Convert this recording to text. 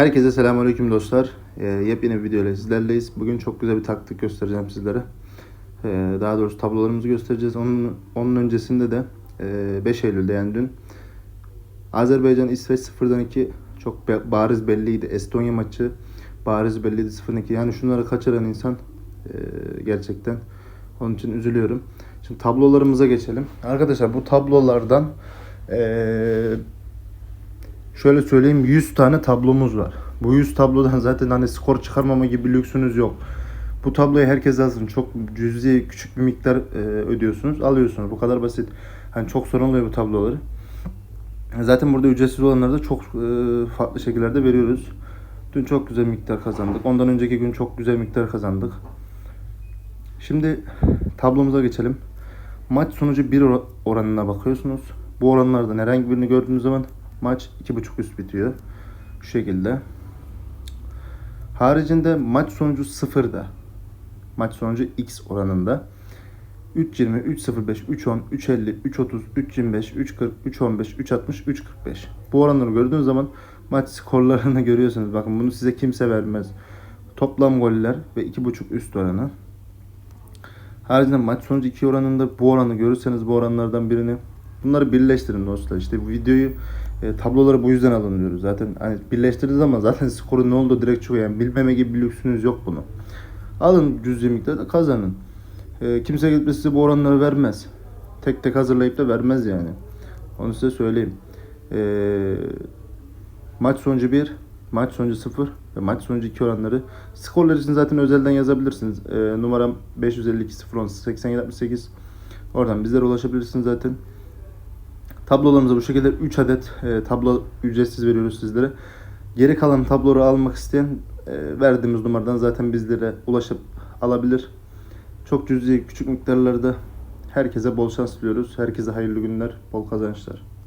Herkese selamünaleyküm dostlar. Ee, yepyeni bir video ile sizlerleyiz. Bugün çok güzel bir taktik göstereceğim sizlere. Ee, daha doğrusu tablolarımızı göstereceğiz. Onun, onun öncesinde de e, 5 Eylül'de yani dün Azerbaycan İsveç 0'dan 2 çok be- bariz belliydi. Estonya maçı bariz belliydi 0'dan 2. Yani şunları kaçıran insan e, gerçekten onun için üzülüyorum. Şimdi tablolarımıza geçelim. Arkadaşlar bu tablolardan e, Şöyle söyleyeyim 100 tane tablomuz var. Bu 100 tablodan zaten hani skor çıkarmama gibi bir lüksünüz yok. Bu tabloyu herkes alsın. Çok cüzi küçük bir miktar e, ödüyorsunuz. Alıyorsunuz. Bu kadar basit. Hani çok sorun oluyor bu tabloları. Zaten burada ücretsiz olanları da çok e, farklı şekillerde veriyoruz. Dün çok güzel miktar kazandık. Ondan önceki gün çok güzel miktar kazandık. Şimdi tablomuza geçelim. Maç sonucu 1 or- oranına bakıyorsunuz. Bu oranlardan herhangi birini gördüğünüz zaman maç 2.5 üst bitiyor. Şu şekilde. Haricinde maç sonucu 0'da. Maç sonucu X oranında. 3.20, 3.05, 3.10, 3.50, 3.30, 3.25, 3.40, 3.15, 3.60, 3.45. Bu oranları gördüğünüz zaman maç skorlarını görüyorsunuz. Bakın bunu size kimse vermez. Toplam goller ve 2.5 üst oranı. Haricinde maç sonucu 2 oranında bu oranı görürseniz bu oranlardan birini bunları birleştirin dostlar. İşte bu videoyu e, tabloları bu yüzden alın diyoruz. Zaten hani birleştirdiğiniz zaman zaten skorun ne olduğu direkt çıkıyor. Yani bilmeme gibi bir lüksünüz yok bunu. Alın cüzi miktarda kazanın. E, kimse gidip size bu oranları vermez. Tek tek hazırlayıp da vermez yani. Onu size söyleyeyim. E, maç sonucu 1, maç sonucu 0 ve maç sonucu 2 oranları. Skorlar için zaten özelden yazabilirsiniz. E, numaram 552 010 8768. Oradan bizlere ulaşabilirsiniz zaten. Tablolarımıza bu şekilde 3 adet e, tablo ücretsiz veriyoruz sizlere. Geri kalan tabloları almak isteyen e, verdiğimiz numaradan zaten bizlere ulaşıp alabilir. Çok cüzi küçük miktarlarda herkese bol şans diliyoruz. Herkese hayırlı günler, bol kazançlar.